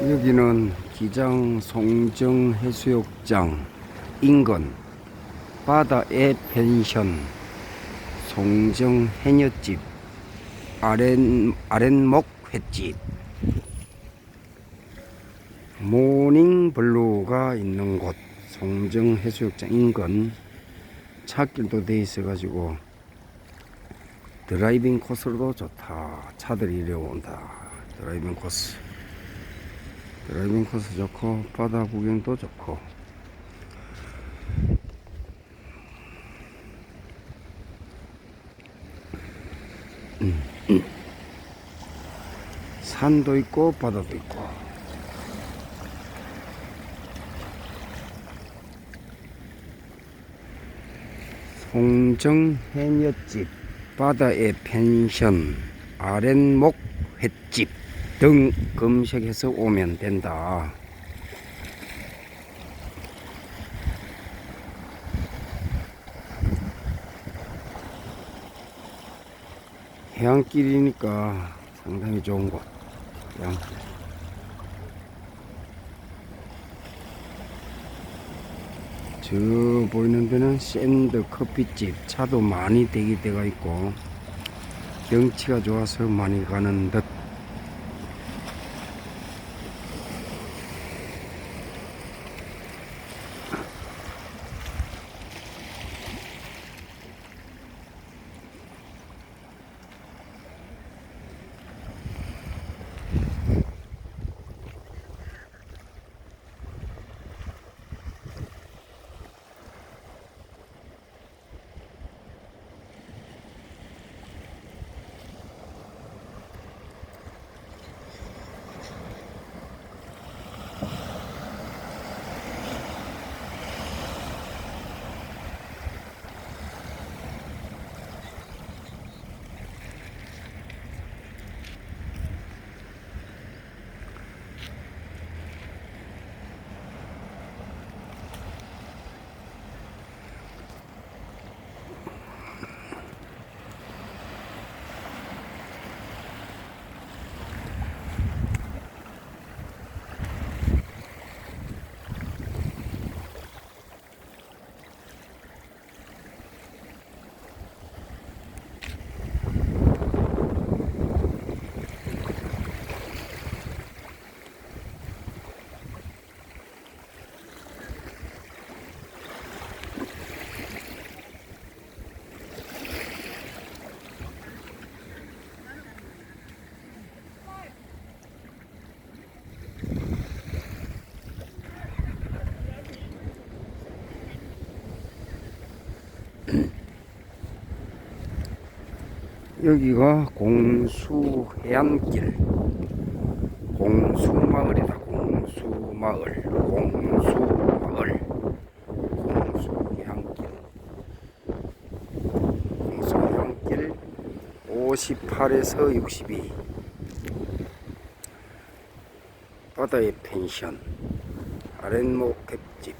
여기는 기장 송정 해수욕장 인근 바다의 펜션 송정 해녀집 아랫, 아랫목 횟집. 모닝블루가 있는 곳 송정 해수욕장 인근. 차길도 돼 있어 가지고 드라이빙 코스로도 좋다. 차들이 이려온다. 드라이빙 코스. 드 라이빙 코스 좋고 바다 구경도 좋고. 음, 음. 산도 있고 바다도 있고. 송정 해녀집 바다의 펜션 아랫목 횟집 등 검색해서 오면 된다. 해안길이니까 상당히 좋은 곳. 해안길. 저 보이는 데는 샌드 커피집 차도 많이 대기대가 있고 경치가 좋아서 많이 가는 듯 여기가 공수해안길. 공수마을이다. 공수마을. 공수마을. 공수해안길. 공수해안길 58에서 62 바다의 펜션. 아랫목 갯집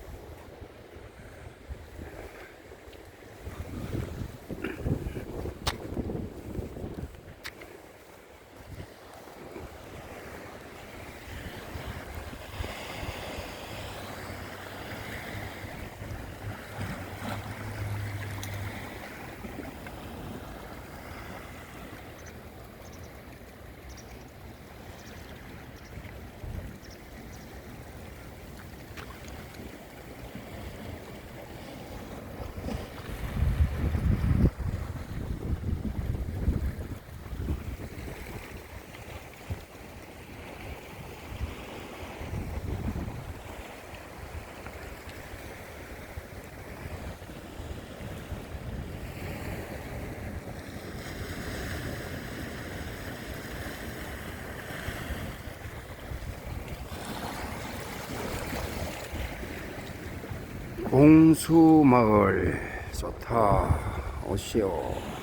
공수마을 좋다 오시오